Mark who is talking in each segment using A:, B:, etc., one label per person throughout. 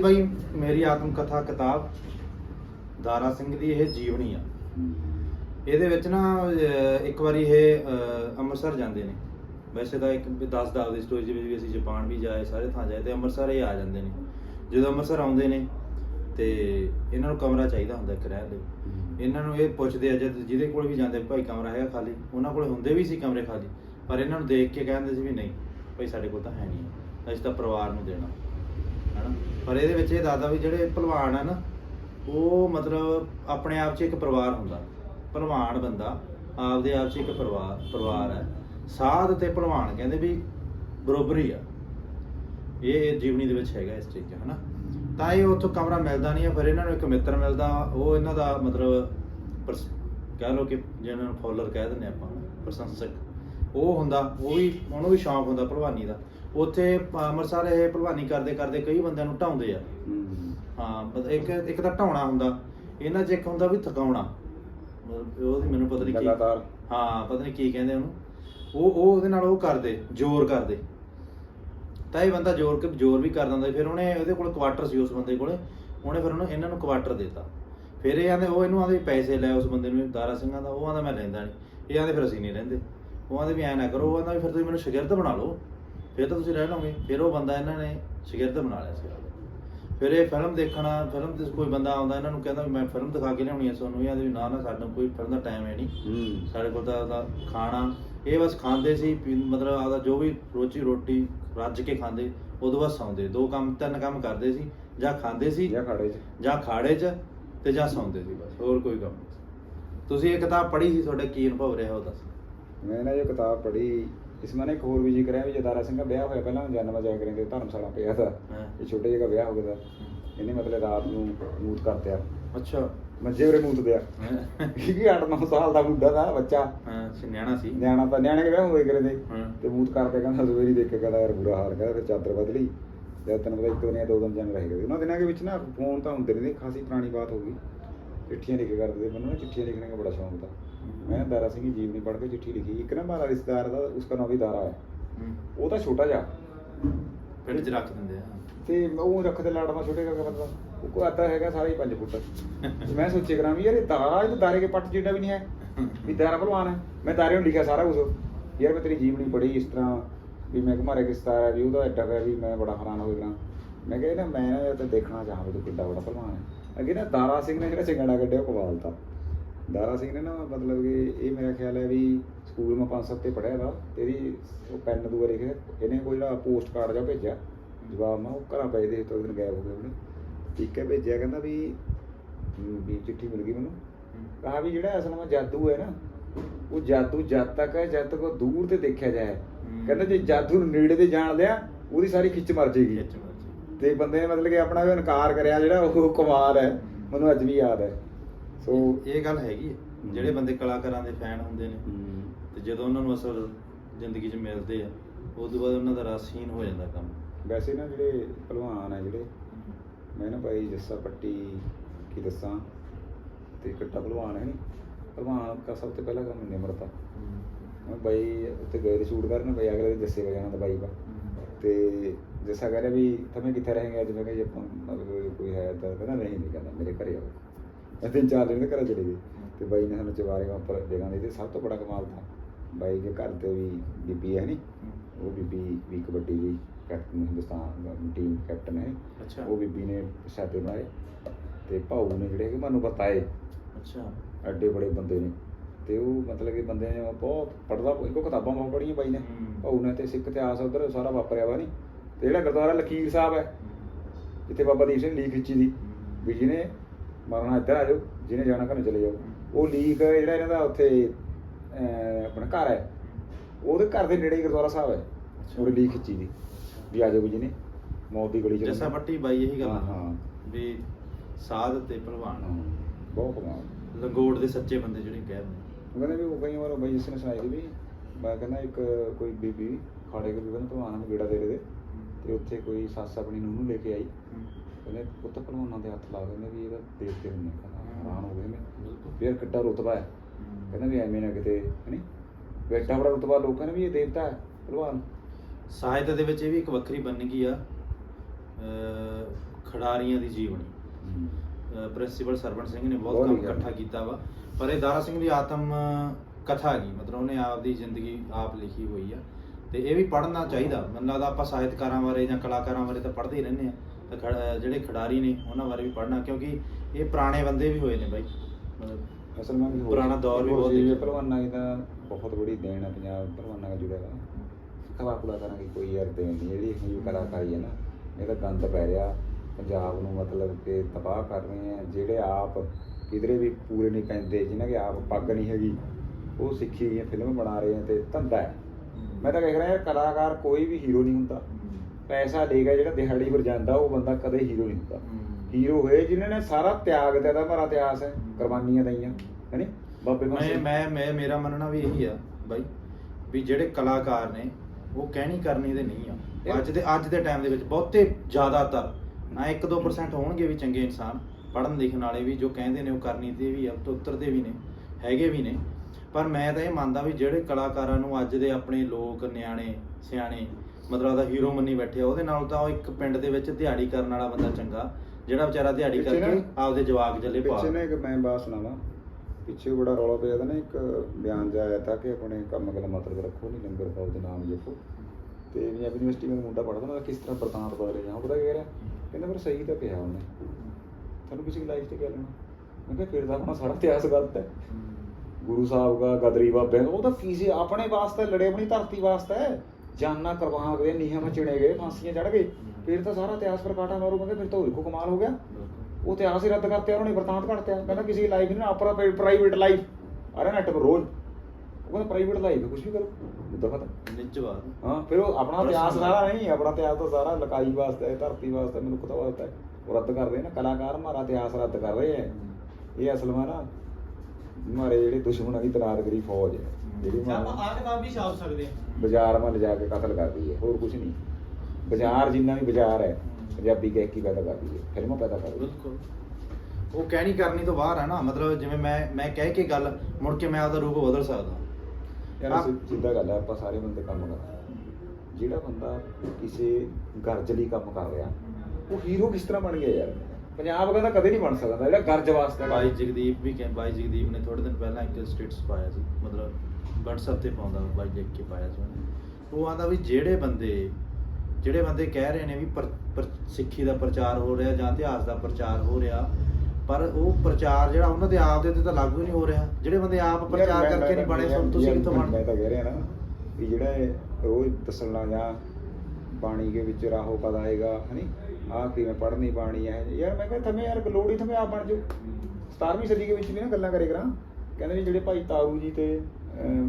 A: ਬਾਈ, ਮੇਰੀ ਆਤਮ ਕਥਾ ਕਿਤਾਬ ਦਾਰਾ ਸਿੰਘ ਦੀ ਇਹ ਜੀਵਨੀ ਆ। ਇਹਦੇ ਵਿੱਚ ਨਾ ਇੱਕ ਵਾਰੀ ਇਹ ਅੰਮ੍ਰਿਤਸਰ ਜਾਂਦੇ ਨੇ। ਵੈਸੇ ਤਾਂ ਇੱਕ ਵੀ ਦੱਸਦਾ ਦੀ ਸਟੋਰੀ ਵਿੱਚ ਵੀ ਅਸੀਂ ਜਾਪਾਨ ਵੀ ਜਾਏ, ਸਾਰੇ ਥਾਂ ਜਾਏ, ਤੇ ਅੰਮ੍ਰਿਤਸਰ ਇਹ ਆ ਜਾਂਦੇ ਨੇ। ਜਦੋਂ ਅੰਮ੍ਰਿਤਸਰ ਆਉਂਦੇ ਨੇ, ਤੇ ਇਹਨਾਂ ਨੂੰ ਕਮਰਾ ਚਾਹੀਦਾ ਹੁੰਦਾ ਇੱਕ ਰਹਿਣ ਲਈ ਇਹਨਾਂ ਨੂੰ ਇਹ ਪੁੱਛਦੇ ਆ ਜਦ ਜਿਹਦੇ ਕੋਲ ਵੀ ਜਾਂਦੇ, ਭਾਈ ਕਮਰਾ ਹੈਗਾ ਖਾਲੀ। ਉਹਨਾਂ ਕੋਲ ਹੁੰਦੇ ਵੀ ਸੀ ਕਮਰੇ ਖਾਲੀ, ਪਰ ਇਹਨਾਂ ਨੂੰ ਦੇਖ ਕੇ ਕਹਿੰਦੇ ਸੀ ਵੀ ਨਹੀਂ, ਭਾਈ ਸਾਡੇ ਕੋਲ ਤਾਂ ਹੈ ਨਹੀਂ। ਅਸੀਂ ਤਾਂ ਪਰਿਵਾਰ ਨੂੰ ਦੇਣਾ। ਹਨਾ ਪਰ ਇਹਦੇ ਵਿੱਚ ਇਹ ਦੱਸਦਾ ਵੀ ਜਿਹੜੇ ਭਲਵਾਨ ਆ ਨਾ, ਉਹ ਮਤਲਬ ਆਪਣੇ ਆਪ 'ਚ ਇੱਕ ਪਰਿਵਾਰ ਹੁੰਦਾ। ਭਲਵਾਨ ਬੰਦਾ ਆਪਦੇ ਆਪ 'ਚ ਇੱਕ ਪਰਿਵਾਰ ਪਰਿਵਾਰ ਹੈ। ਸਾਧ ਤੇ ਭਲਵਾਨ ਕਹਿੰਦੇ ਵੀ ਬਰੋਬਰੀ ਆ। ਇਹ ਜੀਵਨੀ ਦੇ ਵਿੱਚ ਹੈਗਾ ਇਸ ਤਰੀਕੇ ਹਨਾ? ਤਾਂ ਇਹ ਉੱਥੋਂ ਕਮਰਾ ਮਿਲਦਾ ਨਹੀਂ ਆ, ਫਿਰ ਇਹਨਾਂ ਨੂੰ ਇੱਕ ਮਿੱਤਰ ਮਿਲਦਾ, ਉਹ ਇਹਨਾਂ ਦਾ ਮਤਲਬ ਕਹਿ ਲਓ ਕਿ ਜਿਹਨਾਂ ਨੂੰ ਫੋਲਰ ਕਹਿ ਦਿੰਦੇ ਆਪਾਂ ਪ੍ਰਸ਼ੰਸਕ। ਉਹ ਹੁੰਦਾ, ਉਹ ਵੀ, ਉਹਨੂੰ ਵੀ ਸ਼ੌਂਕ ਹੁੰਦਾ ਭਲਵਾਨੀ ਦਾ। ਉੱਥੇ ਅੰਮ੍ਰਿਤਸਰ ਇਹ ਭਲਵਾਨੀ ਕਰਦੇ ਕਰਦੇ ਕਈ ਬੰਦਿਆਂ ਨੂੰ ਢਾਉਂਦੇ ਆ। ਹਾਂ ਮਤਲਬ ਇੱਕ ਇੱਕ ਤਾਂ ਢਾਉਣਾ ਹੁੰਦਾ ਇਹਨਾਂ 'ਚ ਇੱਕ ਹੁੰਦਾ ਵੀ ਥਕਾਉਣਾ। ਉਹਦੀ ਮੈਨੂੰ ਪਤਾ ਨਹੀਂ ਕੀ
B: ਲਗਾਤਾਰ।
A: ਹਾਂ ਪਤਾ ਨਹੀਂ ਕੀ ਕਹਿੰਦੇ ਉਹਨੂੰ। ਉਹ ਉਹ ਉਹਦੇ ਨਾਲ ਉਹ ਕਰਦੇ ਜ਼ੋਰ ਕਰਦੇ। ਤਾਂ ਇਹ ਬੰਦਾ ਜ਼ੋਰ ਕੇ ਜ਼ੋਰ ਵੀ ਕਰ ਦਿੰਦਾ। ਫਿਰ ਉਹਨੇ ਉਹਦੇ ਕੋਲ ਕੁਆਟਰ ਸੀ ਉਸ ਬੰਦੇ ਕੋਲੇ। ਉਹਨੇ ਫਿਰ ਉਹਨੂੰ ਇਹਨਾਂ ਨੂੰ ਕੁਆਟਰ ਦਿੱਤਾ। ਫਿਰ ਇਹ ਆਂਦੇ ਉਹ ਇਹਨੂੰ ਆਂਦੇ ਪੈਸੇ ਲੈ ਉਸ ਬੰਦੇ ਨੂੰ ਦਾਰਾ ਸਿੰਘਾਂ ਦਾ। ਉਹ ਆਂਦਾ ਮੈਂ ਲੈਂਦਾ ਨਹੀਂ ਇਹ ਆਂਦੇ ਫਿਰ ਅਸੀਂ ਨਹੀਂ ਰਹਿੰਦੇ ਉਹ ਆਂਦੇ ਵੀ ਐ ਨਾ ਕਰੋ। ਉਹ ਆਂਦਾ ਫਿਰ ਤੁਸੀਂ ਮੈਨੂੰ ਸ਼ਾਗਿਰਦ ਬਣਾ ਲਓ। ਫਿਰ ਤਾਂ ਤੁਸੀਂ ਰਹਿ ਲਓਗੇ ਫਿਰ ਉਹ ਬੰਦਾ ਇਹਨਾਂ ਨੇ ਸ਼ਾਗਿਰਦ ਬਣਾ ਲਿਆ ਸੀ ਫਿਰ ਇਹ ਫਿਲਮ ਦੇਖਣਾ ਫਿਲਮ ਤੇ ਕੋਈ ਬੰਦਾ ਆਉਂਦਾ ਇਹਨਾਂ ਨੂੰ ਕਹਿੰਦਾ ਮੈਂ ਫਿਲਮ ਦਿਖਾ ਕੇ ਲਿਆਉਣੀ ਹੈ ਤੁਹਾਨੂੰ ਆਂਦੇ ਵੀ ਨਾ ਨਾ ਕੋਈ ਫਿਲਮ ਦਾ ਟਾਈਮ ਹੈ ਨਹੀਂ। ਸਾਡੇ ਕੋਲ ਤਾਂ ਖਾਣਾ ਇਹ ਬਸ ਖਾਂਦੇ ਸੀ ਮਤਲਬ ਆਪਦਾ ਜੋ ਵੀ ਰੋਜੀ ਰੋਟੀ ਰੱਜ ਕੇ ਖਾਂਦੇ ਉਦੋਂ ਬਾਅਦ ਸੌਂਦੇ। ਦੋ ਕੰਮ ਤਿੰਨ ਕੰਮ ਕਰਦੇ ਸੀ ਜਾਂ ਖਾਂਦੇ ਸੀ
B: ਜਾਂ ਖਾੜੇ 'ਚ।
A: ਜਾਂ ਖਾੜੇ 'ਚ ਤੇ ਜਾਂ ਸੌਂਦੇ ਸੀ ਬਸ ਹੋਰ ਕੋਈ ਕੰਮ ਤੁਸੀਂ ਇਹ ਕਿਤਾਬ ਪੜ੍ਹੀ ਸੀ ਤੁਹਾਡਾ ਕੀ ਅਨੁਭਵ ਰਿਹਾ ਉਹ ਦੱਸ?
B: ਮੈਂ ਨਾ ਇਹ ਕਿਤਾਬ ਪੜ੍ਹੀ ਇਸ ਮਾਨੇ ਇੱਕ ਹੋਰ ਵੀ ਜ਼ਿਕਰ ਹੈ ਵੀ ਜਦਾਰਾ ਸਿੰਘ ਦਾ ਵਿਆਹ ਹੋਇਆ ਪਹਿਲਾਂ ਜਨਮ ਜਾਇਆ ਕਰੇ ਤੇ ਧਰਮਸ਼ਾਲਾ ਪਿਆ ਦਾ। ਇਹ ਛੋਟੇ ਜਿਹਾ ਵਿਆਹ ਹੋ ਗਿਆ ਦਾ ਇਹਨੇ ਮਤਲਬ ਰਾਤ ਨੂੰ ਮੂਤ ਕਰਤਿਆ
A: ਅੱਛਾ।
B: ਮੰਜੇ ਉਰੇ ਮੂਤ ਦਿਆ।
A: ਹਾਂ।
B: ਕੀ 8-9 ਸਾਲ ਦਾ ਮੁੰਡਾ ਦਾ ਬੱਚਾ।
A: ਹਾਂ ਸੀ
B: ਨਿਆਣਾ ਤਾਂ ਨਿਆਣੇ ਕੇ ਵਿਆਹ ਹੋਏ ਕਰੇ ਤੇ। ਤੇ ਮੂਤ ਕਰਦੇ ਕਹਿੰਦਾ ਸਵੇਰੀ ਦੇਖ ਕੇ ਕਹਿੰਦਾ ਯਾਰ ਬੁਰਾ ਹਾਲ ਕਹਿੰਦਾ ਫਿਰ ਚਾਦਰ ਬਦਲੀ। ਜਦ ਤੈਨੂੰ ਪਤਾ ਇੱਕ ਦਿਨ ਜਾਂ ਦੋ ਦਿਨ ਜਨ ਰਹੇ ਗਏ ਉਹਨਾਂ ਦਿਨਾਂ ਦੇ ਵਿੱਚ ਨਾ ਫੋਨ ਤਾਂ ਹੁੰਦੇ ਨਹੀਂ ਖਾਸੀ ਪੁਰਾਣੀ ਬਾਤ ਹੋ ਗਈ। ਚਿੱਠੀਆਂ ਲਿਖੇ ਕਰਦੇ ਮੈਨੂੰ ਨਾ ਚਿੱਠੀਆਂ ਲਿਖਣੇ ਦਾ ਬੜਾ ਸ਼ੌਂਕ था ਮੈਂ ਦਾਰਾ ਸਿੰਘ ਦੀ ਜੀਵਨੀ ਪੜ੍ਹ ਕੇ ਚਿੱਠੀ ਲਿਖੀ। ਇੱਕ ਨਾ ਮੇਰਾ ਰਿਸ਼ਤੇਦਾਰ ਦਾ ਉਸਕਾ ਨਾਮ ਵੀ ਦਾਰਾ ਹੈ
A: ਹੂੰ।
B: ਉਹ ਤਾਂ ਛੋਟਾ ਜਿਹਾ।
A: ਪਿੰਡ 'ਚ ਰੱਖ ਦਿੰਦੇ ਆ।
B: ਤੇ ਉਹ ਰੱਖਦੇ ਲਾੜਵਾ ਛੋਟੇ ਕਰਕੇ ਬੰਦਾ ਉਹ ਕੋ ਆਤਾ ਹੈਗਾ ਸਾਰਾ ਹੀ 5 ਫੁੱਟ। ਮੈਂ ਸੋਚੇ ਕਰਾਂ ਵੀ ਯਾਰ ਇਹ ਦਾਰਾ ਇਹ ਤਾਂ ਦਾਰੇ ਕੇ ਪੱਟ ਜਿੱਡਾ ਵੀ ਨਹੀਂ ਹੈ। ਵੀ ਦਾਰਾ ਭਲਵਾਨ ਹੈ। ਮੈਂ ਦਾਰੇ ਨੂੰ ਲਿਖਿਆ ਸਾਰਾ ਕੁਝ ਯਾਰ ਮੈਂ ਤੇਰੀ ਜੀਵਨੀ ਪੜ੍ਹੀ ਇਸ ਤਰ੍ਹਾਂ ਵੀ ਮੈਂ ਘਮਾਰੇ ਕਿਸ ਤਰ੍ਹਾਂ ਵੀ ਉਹਦਾ ਐਡਾ ਹੈ ਵੀ ਮੈਂ ਬੜਾ ਹੈਰਾਨ ਹੋ ਗਿਆ। ਮੈਂ ਕਿਹਾ ਨਾ ਮੈਂ ਨਾ ਤਾਂ ਦੇਖਣਾ ਚਾਹਾਂ ਵੀ ਤੂੰ ਕਿੱਡਾ ਬੜਾ ਭਲਵਾਨ ਹੈ। ਅੱਗੇ ਨਾ ਦਾਰਾ ਸਿੰਘ ਨੇ ਜਿਹੜਾ ਚੰਗੜਾ ਕੱਢਿਆ ਉਹ ਕਮਾਲ ਦਾਰਾ ਸਿੰਘ ਨੇ ਨਾ ਮਤਲਬ ਕਿ ਇਹ ਮੇਰਾ ਖਿਆਲ ਹੈ ਵੀ ਸਕੂਲ ਮੈਂ ਪੰਜ ਸੱਤ ਤੇ ਪੜਿਆ ਦਾ ਤੇਰੀ ਉਹ ਪੈਨ ਦੂਆ ਲਿਖਿਆ ਇਹਨੇ ਕੋਈ ਜਿਹੜਾ ਪੋਸਟ ਕਾਰਡ ਜਿਹਾ ਭੇਜਿਆ ਜਵਾਬ ਮੈਂ ਉਹ ਘਰਾਂ ਪਏ ਦੇ ਤੋਂ ਦਿਨ ਗਾਇਬ ਹੋ ਗਏ ਉਹਨੇ। ਠੀਕ ਹੈ ਭੇਜਿਆ ਕਹਿੰਦਾ ਵੀ ਵੀ ਚਿੱਠੀ ਮਿਲ ਗਈ ਮੈਨੂੰ। ਕਹਾ ਵੀ ਜਿਹੜਾ ਅਸਲ ਵਿੱਚ ਜਾਦੂ ਹੈ ਨਾ ਉਹ ਜਾਦੂ ਜਦ ਤੱਕ ਹੈ ਜਦ ਤੱਕ ਉਹ ਦੂਰ ਤੇ ਦੇਖਿਆ ਜਾਏ। ਕਹਿੰਦਾ ਜੇ ਜਾਦੂ ਨੂੰ ਨੇੜੇ ਤੇ ਜਾਣ ਲਿਆ ਉਹਦੀ ਸਾਰੀ ਖਿੱਚ ਮਰ ਜੇਗੀ। ਤੇ ਬੰਦੇ ਨੇ ਮਤਲਬ ਕਿ ਆਪਣਾ ਵੀ ਇਨਕਾਰ ਕਰਿਆ ਜਿਹੜਾ ਉਹ ਕੁਮਾਰ ਹੈ। ਮੈਨੂੰ ਅੱਜ ਵੀ ਯਾਦ ਹੈ। ਸੋ
A: ਇਹ ਗੱਲ ਹੈਗੀ ਹੈ। ਜਿਹੜੇ ਬੰਦੇ ਕਲਾਕਾਰਾਂ ਦੇ ਫੈਨ ਹੁੰਦੇ ਨੇ ਤੇ ਜਦੋਂ ਉਹਨਾਂ ਨੂੰ ਅਸਲ ਜ਼ਿੰਦਗੀ 'ਚ ਮਿਲਦੇ ਆ ਉਸ ਤੋਂ ਬਾਅਦ ਉਹਨਾਂ ਦਾ ਰਸਹੀਨ ਹੋ ਜਾਂਦਾ ਕੰਮ।
B: ਵੈਸੇ ਨਾ ਜਿਹੜੇ ਪਹਿਲਵਾਨ ਆ ਜਿਹੜੇ ਮੈਂ ਨਾ ਭਾਈ ਜੱਸਾ ਪੱਟੀ ਕੀ ਦੱਸਾਂ ਤੇ ਕੱਟਾ ਪਹਿਲਵਾਨ ਹੈ ਨੀ ਪਹਿਲਵਾਨ ਦਾ ਸਭ ਤੋਂ ਪਹਿਲਾ ਕੰਮ ਨਿਮਰਤਾ। ਮੈਂ ਬਾਈ ਉੱਥੇ ਗਏ ਤੇ ਸ਼ੂਟ ਕਰਨ ਬਾਈ ਅਗਲੇ ਦਿਨ ਜੱਸੇ ਵਜਾਣਾ ਤਾਂ ਬਾਈ ਦਾ ਤੇ ਜੱਸਾ ਕਹਿ ਰਿਹਾ ਵੀ ਤੁਮੇ ਕਿੱਥੇ ਰਹੇਂਗੇ ਅੱਜ ਮੈਂ ਕਿਹਾ ਜੀ ਆਪਾਂ ਮਤਲਬ ਕੋਈ ਹੈ ਤਾਂ ਕਹਿੰਦਾ ਨਹੀਂ ਨਹੀਂ ਕਹਿੰਦਾ ਮੇਰੇ ਘਰੇ ਆਓ। ਤਿੰਨ ਚਾਰ ਦਿਨ ਦੇ ਘਰੇ ਚਲੇ ਗਏ। ਤੇ ਬਾਈ ਨੇ ਸਾਨੂੰ ਚਵਾਰੇ ਉੱਪਰ ਜਗ੍ਹਾ ਦੇ ਤੇ ਸਭ ਤੋਂ ਬੜਾ ਕਮਾਲ ਤਾਂ ਬਾਈ ਦੇ ਘਰ ਤੇ ਵੀ ਬੀਬੀ ਹੈ ਨੀ। ਉਹ ਬੀਬੀ ਵੀ ਕਬੱਡੀ ਦੀ ਕੈਪਟਨ ਹਿੰਦੁਸਤਾਨ ਟੀਮ ਕੈਪਟਨ ਹੈ।
A: ਅੱਛਾ।
B: ਉਹ ਬੀਬੀ ਨੇ ਪ੍ਰਸ਼ਾਦੇ ਬਣਾਏ ਤੇ ਭਾਊ ਨੇ ਜਿਹੜੇ ਕਿ ਮੈਨੂੰ ਬਤਾਏ।
A: ਅੱਛਾ।
B: ਐਡੇ ਬੜੇ ਬੰਦੇ ਨੇ। ਤੇ ਉਹ ਮਤਲਬ ਕਿ ਬੰਦੇ ਨੇ ਬਹੁਤ ਪੜਦਾ ਇੱਕੋ ਕਿਤਾਬਾਂ ਬਹੁਤ ਪੜ੍ਹੀਆਂ ਬਾਈ ਨੇ। ਭਾਊ ਨੇ ਤੇ ਸਿੱਖ ਇਤਿਹਾਸ ਉਧਰ ਸਾਰਾ ਵਾਪਰਿਆ ਵਾ ਨਹੀਂ ਤੇ ਜਿਹੜਾ ਗੁਰਦੁਆਰਾ ਲਕੀਰ ਸਾਹਿਬ ਹੈ ਜਿੱਥੇ ਬਾਬਾ ਦੀਪ ਸਿੰਘ ਲੀਕ ਖਿੱਚੀ ਦੀ। ਵੀ ਜਿਹਨੇ ਮਰਨਾ ਇੱਧਰ ਆ ਜਾਓ ਜਿਹਨੇ ਜਾਣਾ ਘਰ ਨੂੰ ਚਲੇ ਜਾਓ। ਉਹ ਲੀਕ ਜਿਹੜਾ ਇਹਨਾਂ ਦਾ ਉੱਥੇ ਆਪਣਾ ਘਰ ਹੈ। ਉਹਦੇ ਘਰ ਦੇ ਨੇੜੇ ਹੀ ਗੁਰਦੁਆਰਾ ਸਾਹਿਬ ਹੈ। ਉਹਦੇ ਲੀਕ ਖਿੱਚੀ ਦੀ। ਵੀ ਆ ਜਾਓ ਜਿਹਨੇ ਮੌਤ ਦੀ ਗਲੀ
A: ਜੱਸਾ ਪੱਟੀ ਬਾਈ ਇਹੀ ਗੱਲ
B: ਹਾਂ।
A: ਵੀ ਸਾਧ ਤੇ
B: ਹਾਂ,
A: ਪਹਿਲਵਾਨ
B: ਬਹੁਤ ਕਮਾਲ।
A: ਲੰਗੋਟ ਦੇ ਸੱਚੇ ਬੰਦੇ ਜਿਹੜੇ ਕਹਿ
B: ਉਹ ਕਹਿੰਦੇ ਵੀ ਉਹ ਕਈ ਵਾਰ ਬਾਈ ਜਿਸ ਨੇ ਸੁਣਾਈ ਸੀ ਵੀ ਮੈਂ ਕਹਿੰਦਾ ਇੱਕ ਕੋਈ ਬੀਬੀ ਖਾੜੇ ਕੇ ਵੀ ਕਹਿੰਦਾ ਭਲਵਾਨਾਂ ਨੂੰ ਗੇੜਾ ਦੇ ਰਹੇ ਤੇ ਉੱਥੇ ਕੋਈ ਸੱਸ ਆਪਣੀ ਨੂੰ ਲੈ ਕੇ ਆਈ। ਕਹਿੰਦੇ ਪੁੱਤ ਭਲਵਾਨਾਂ ਦੇ ਹੱਥ ਲਾ ਦਿੰਦੇ ਵੀ ਇਹਦਾ ਦੇਵਤੇ ਹੁੰਦੇ ਆ। ਕਹਿੰਦਾ ਹੈਰਾਨ ਹੋ ਗਏ ਨੇ। ਵੀ ਯਾਰ ਕਿੱਡਾ ਰੁਤਬਾ ਹੈ। ਕਹਿੰਦਾ ਵੀ ਐਵੇਂ ਨਾ ਕਿਤੇ ਹਨੀ? ਐਡਾ ਬੜਾ ਰੁਤਬਾ ਲੋਕਾਂ ਨੇ ਵੀ ਇਹ ਦੇਵਤਾ ਹੈ ਭਲਵਾਨ।
A: ਸਾਹਿਤ ਦੇ ਵਿੱਚ ਇਹ ਵੀ ਇੱਕ ਵੱਖਰੀ ਬੰਨਗੀ ਆ ਅਹ ਖਿਡਾਰੀਆਂ ਦੀ ਜੀਵਨੀ। ਪ੍ਰਿੰਸੀਪਲ ਸਰਵਣ ਸਿੰਘ ਨੇ ਬਹੁਤ ਕੰਮ। ਇਕੱਠਾ ਕੀਤਾ ਵਾ। ਪਰ ਇਹ ਦਾਰਾ ਸਿੰਘ ਦੀ ਆਤਮ ਕਥਾ ਗਈ ਮਤਲਬ ਉਹਨੇ ਆਪ ਦੀ ਜ਼ਿੰਦਗੀ ਆਪ ਲਿਖੀ ਹੋਈ ਆ। ਤੇ ਇਹ ਵੀ ਪੜ੍ਹਨਾ ਚਾਹੀਦਾ। ਮੈਨੂੰ ਲੱਗਦਾ ਆਪਾਂ ਸਾਹਿਤਕਾਰਾਂ ਬਾਰੇ ਜਾਂ ਕਲਾਕਾਰਾਂ ਬਾਰੇ ਤਾਂ ਪੜ੍ਹਦੇ ਹੀ ਰਹਿੰਦੇ ਆ ਤਾਂ ਜਿਹੜੇ ਖਿਡਾਰੀ ਨੇ ਉਹਨਾਂ ਬਾਰੇ ਵੀ ਪੜ੍ਹਨਾ ਕਿਉਂਕਿ ਇਹ ਪੁਰਾਣੇ ਬੰਦੇ ਵੀ ਹੋਏ ਨੇ ਬਾਈ। ਮਤਲਬ
B: ਅਸਲ ਵਿੱਚ
A: ਪੁਰਾਣਾ ਦੌਰ ਵੀ ਬਹੁਤ ਦੇਖਿਆ।
B: ਪਹਿਲਵਾਨਾਂ ਦੀ ਤਾਂ ਬਹੁਤ ਬੜੀ ਦੇਣ ਹੈ ਪੰਜਾਬ ਪਹਿਲਵਾਨਾਂ ਦਾ ਜੁੜਿਆ ਕਲਾ ਕੁਲਾ ਕਰਨ ਦੀ ਕੋਈ ਯਾਰ ਦੇਣ ਨਹੀਂ ਜਿਹੜੀ ਇਹ ਕਲਾਕਾਰੀ ਹੈ ਨਾ ਇਹ ਤਾਂ ਗੰਦ ਪੈ ਰਿਹਾ। ਪੰਜਾਬ ਨੂੰ ਮਤਲਬ ਕਿ ਤਬਾਹ ਕਰ ਰਹੇ ਆ ਜਿਹੜੇ ਆਪ ਕਿਧਰੇ ਵੀ ਪੂਰੇ ਨਹੀਂ ਪੈਂਦੇ ਜਿਨ੍ਹਾਂ ਕੇ ਆਪ ਪੱਗ ਨਹੀਂ ਹੈਗੀ ਉਹ ਸਿੱਖੀ ਦੀਆਂ ਫਿਲਮ ਬਣਾ ਰਹੇ ਆ ਤੇ ਧੰਦਾ ਹੈ। ਮੈਂ ਤਾਂ ਕਹਿ ਰਿਹਾ ਯਾਰ ਕਲਾਕਾਰ ਕੋਈ ਵੀ ਹੀਰੋ ਨਹੀਂ ਹੁੰਦਾ। ਪੈਸਾ ਲੈ ਗਿਆ ਜਿਹੜਾ ਦਿਹਾੜੀ ਪਰ ਜਾਂਦਾ ਉਹ ਬੰਦਾ ਕਦੇ ਹੀਰੋ ਨਹੀਂ ਹੁੰਦਾ। ਹੀਰੋ ਹੋਏ ਜਿਨ੍ਹਾਂ ਨੇ ਸਾਰਾ ਤਿਆਗ ਦਿੱਤਾ ਦਾ ਭਰਾ ਇਤਿਹਾਸ ਹੈ ਕੁਰਬਾਨੀਆਂ ਦਈਆਂ ਹੈਨੀ? ਬਾਬੇ
A: ਮੈਂ ਮੈਂ ਮੈਂ ਮੇਰਾ ਮੰਨਣਾ ਵੀ ਇਹੀ ਆ ਬਾਈ ਵੀ ਜਿਹੜੇ ਕਲਾਕਾਰ ਨੇ ਉਹ ਕਹਿਣੀ ਕਰਨੀ ਦੇ ਨਹੀਂ ਆ। ਅੱਜ ਦੇ ਅੱਜ ਦੇ ਟਾਈਮ ਦੇ ਵਿੱਚ ਬਹੁਤੇ ਜ਼ਿਆਦਾਤਰ ਨਾ 1-2% ਹੋਣਗੇ ਵੀ ਚੰਗੇ ਇਨਸਾਨ ਪੜ੍ਹਨ ਲਿਖਣ ਵਾਲੇ ਵੀ ਜੋ ਕਹਿੰਦੇ ਨੇ ਉਹ ਕਰਨੀ ਤੇ ਵੀ ਆ ਉੱਤਰਦੇ ਵੀ ਨੇ ਹੈਗੇ ਵੀ ਨੇ। ਪਰ ਮੈਂ ਤਾਂ ਇਹ ਮੰਨਦਾ ਵੀ ਜਿਹੜੇ ਕਲਾਕਾਰਾਂ ਨੂੰ ਅੱਜ ਦੇ ਆਪਣੇ ਲੋਕ ਨਿਆਣੇ ਸਿਆਣੇ ਮਤਲਬ ਉਹਦਾ ਹੀਰੋ ਮੰਨੀ ਬੈਠੇ ਆ ਉਹਦੇ ਨਾਲ ਤਾਂ ਉਹ ਇੱਕ ਪਿੰਡ ਦੇ ਵਿੱਚ ਦਿਹਾੜੀ ਕਰਨ ਵਾਲਾ ਬੰਦਾ ਚੰਗਾ ਜਿਹੜਾ ਵਿਚਾਰਾ ਦਿਹਾੜੀ
B: ਪਿੱਛੇ ਨਾ-
A: ਕਰਕੇ ਆਪਦੇ ਜਵਾਕ ਜੱਲੇ ਪਾ
B: ਪਿੱਛੇ ਨਾ ਇੱਕ ਮੈਂ ਬਾਤ ਸੁਣਾਵਾਂ ਪਿੱਛੇ ਬੜਾ ਰੌਲਾ ਪਿਆ ਤਾਂ ਨਾ ਇੱਕ ਬਿਆਨ ਜਿਹਾ ਆਇਆ ਤਾਂ ਕਿ ਆਪਣੇ ਕੰਮ ਗੱਲ ਮਤਲਬ ਰੱਖੋ ਨਹੀਂ ਲੰਗਰ ਪਾਓ ਦੇ ਨਾਮ ਜਪੋ। ਤੇ ਪੰਜਾਬੀ ਯੂਨੀਵਰਸਿਟੀ ਦਾ ਮੁੰਡਾ ਪੜ੍ਹਦਾ ਨਾ ਕਿਸ ਤਰ੍ਹਾਂ ਬਰਤਾਂਤ ਬਦਲੇ ਜਾਂ ਉਹ ਪਤਾ ਕੀ ਕਹਿ ਰਿਹਾ? ਕਹਿੰਦਾ ਫਿਰ ਸਹੀ ਤਾਂ ਕਿਹਾ ਉਹਨੇ। ਤੁਹਾਨੂੰ ਕਿਸੇ ਦੀ ਲਾਈਫ ਤੇ ਕਿਆ ਲੈਣਾ। ਮੈਂ ਕਿਹਾ ਫਿਰ ਤਾਂ ਆਪਣਾ ਸਾਰਾ ਇਤਿਹਾਸ ਗਲਤ ਹੈ। ਗੁਰੂ ਸਾਹਿਬ ਦਾ ਗਦਰੀ ਬਾਬੇ ਉਹ ਤਾਂ ਕਿਸੇ ਆਪਣੇ ਵਾਸਤੇ ਲੜੇ ਆਪਣੀ ਧਰਤੀ ਵਾਸਤੇ। ਜਾਨਾਂ ਕੁਰਬਾਨ ਗਏ ਨੀਹਾਂ ਵਿੱਚ ਚਿਣੇ ਗਏ ਫਾਂਸੀਆਂ ਚੜ ਗਏ। ਫਿਰ ਤਾਂ ਸਾਰਾ ਇਤਿਹਾਸ ਪਰ ਕਾਟਾ ਮਾਰੂ ਮੈਂ ਕਿਹਾ ਫਿਰ ਤਾਂ ਦੇਖੋ ਕਮਾਲ ਹੋ ਗਿਆ। ਉਹ ਇਤਿਹਾਸ ਹੀ ਰੱਦ ਕਰਤੇ ਉਹਨਾਂ ਨੇ ਵਰਤਾਂਤ ਘੜਤਿਆ ਕਹਿੰਦਾ ਕਿਸੇ ਲਾਈਫ ਨਹੀਂ ਨਾ ਆਪਣਾ ਪ੍ਰਾਈਵੇਟ ਲਾਈਫ ਅਰੇ ਨੈਟ ਰੋਜ਼ ਉਹ ਕਹਿੰਦਾ ਪ੍ਰਾਈਵੇਟ ਲਾਈਫ ਕੁਝ ਵੀ ਕਰੋ। ਮੁੱਦਾ ਖਤਮ।
A: ਨਿੱਜਵਾਦ
B: ਹਾਂ ਫਿਰ ਉਹ ਆਪਣਾ ਇਤਿਹਾਸ ਸਾਰਾ ਨਹੀਂ ਆਪਣਾ ਇਤਿਹਾਸ ਤਾਂ ਸਾਰਾ ਲਕਾਈ ਵਾਸਤੇ ਹੈ, ਧਰਤੀ ਵਾਸਤੇ ਮਨੁੱਖਤਾ ਵਾਸਤੇ। ਹੈ। ਉਹ ਰੱਦ ਕਰ ਰਹੇ ਨਾ ਕਲਾਕਾਰ ਹਮਾਰਾ ਇਤਿਹਾਸ ਰੱਦ ਕਰ ਰਹੇ ਹੈ। ਇਹ ਅਸਲ ਨਾ ਮਾਰੇ ਜਿਹੜੇ ਦੁਸ਼ਮਣਾਂ ਦੀ ਤਨਾਦਗਰੀ ਫੌਜ ਹੈ। ਜਿਹੜੀ
A: ਆਪਾਂ
B: ਮਾਰੇ
A: ਆ ਕਿਤਾਬ ਵੀ ਛਾਪ ਸਕਦੇ ਹਾਂ।
B: ਬਾਜ਼ਾਰ ਮਾ ਲਿਜਾ ਕੇ ਕਤਲ ਕਰਦੀ ਹੈ ਹੋਰ ਕੁਝ ਨਹੀਂ। ਬਾਜ਼ਾਰ ਜਿੰਨਾ ਵੀ ਬਾਜ਼ਾਰ ਹੈ ਪੰਜਾਬੀ ਗਾਇਕੀ ਪੈਦਾ ਕਰਦੀ ਹੈ ਫਿਲਮਾਂ ਪੈਦਾ ਕਰਦੀ ਹੈ।
A: ਬਿਲਕੁਲ। ਉਹ ਕਹਿਣੀ ਕਰਨੀ ਤੋਂ ਬਾਹਰ ਹੈ ਨਾ ਮਤਲਬ ਜਿਵੇਂ ਮੈਂ ਮੈਂ ਕਹਿ ਕੇ ਗੱਲ ਮੁੜ ਕੇ ਮੈਂ ਆਪਦਾ ਰੂਪ ਬਦਲ ਸਕਦਾ।
B: ਯਾਰ
A: ਆਪ-
B: ਸਿ- ਸਿੱਧਾ ਗੱਲ ਹੈ ਆਪਾਂ ਸਾਰੇ ਬੰਦੇ ਕੰਮ ਕਰਦੇ ਜਿਹੜਾ ਬੰਦਾ ਕਿਸੇ ਗਰਜ ਲਈ ਕੰਮ ਕਰ ਰਿਹਾ ਉਹ ਹੀਰੋ ਕਿਸ ਤਰ੍ਹਾਂ ਬਣ ਗਿਆ ਯਾਰ? ਪੰਜਾਬ ਕਹਿੰਦਾ ਕਦੇ ਨਹੀਂ ਬਣ ਸਕਦਾ ਜਿਹੜਾ ਗਰਜ ਵਾਸਤੇ
A: ਬਾਈ ਜਗਦੀਪ ਵੀ ਕਹਿ ਬਾਈ ਜਗਦੀਪ ਨੇ ਥੋੜੇ ਦਿਨ ਪਹਿਲਾਂ ਇੱਕ ਸਟੇਟਸ ਪਾਇਆ ਸੀ ਮਤਲਬ WhatsApp ਤੇ ਪਾਉਂਦਾ ਬਾਈ ਲਿਖ ਕੇ ਪਾਇਆ ਸੀ ਉਹਨੇ। ਉਹ ਆਂਦਾ ਵੀ ਜਿਹੜੇ ਬੰਦੇ ਜਿਹੜੇ ਬੰਦੇ ਕਹਿ ਰਹੇ ਨੇ ਵੀ ਸਿੱਖੀ ਦਾ ਪ੍ਰਚਾਰ ਹੋ ਰਿਹਾ ਜਾਂ ਇਤਿਹਾਸ ਦਾ ਪ੍ਰਚਾਰ ਹੋ ਰਿਹਾ ਪਰ ਉਹ ਪ੍ਰਚਾਰ ਜਿਹੜਾ ਉਹਨਾਂ ਦੇ ਆਪ ਦੇ ਉੱਤੇ ਤਾਂ ਲਾਗੂ ਨਹੀਂ ਹੋ ਰਿਹਾ। ਜਿਹੜੇ ਬੰਦੇ ਆਪ ਪ੍ਰਚਾਰ
B: ਮੈਂ-
A: ਕਰਕੇ ਨਹੀਂ
B: ਮੈਂ-
A: ਬਣੇ ਸੋ ਤੁਸੀਂ ਕਿੱਥੋਂ
B: ਮੈਂ
A: ਬਣ
B: ਤਾਂ ਕਹਿ ਰਿਹਾ ਨਾ ਵੀ ਜਿਹੜਾ ਰੋਜ਼ ਦੱਸਣਾ ਜਾਂ ਬਾਣੀ ਦੇ ਵਿੱਚ ਰਾਹੋ ਕਦ ਆਏਗਾ, ਹਨੀ ਆਹ ਕਿਵੇਂ ਪੜ੍ਹਨੀ ਬਾਣੀ ਹੈ ਯਾਰ ਮੈਂ ਕਹਿੰਦਾ ਥਮੇ ਯਾਰ ਲੋੜੀ ਥਮੇ ਆਪ ਬਣ ਜਾਓ। 17ਵੀਂ ਸਦੀ ਦੇ ਵਿੱਚ ਵੀ ਨਾ ਗੱਲਾਂ ਕਰੇ ਕਰਾਂ। ਕਹਿੰਦੇ ਵੀ ਜਿਹੜੇ ਭਾਈ ਤਾਰੂ ਜੀ ਤੇ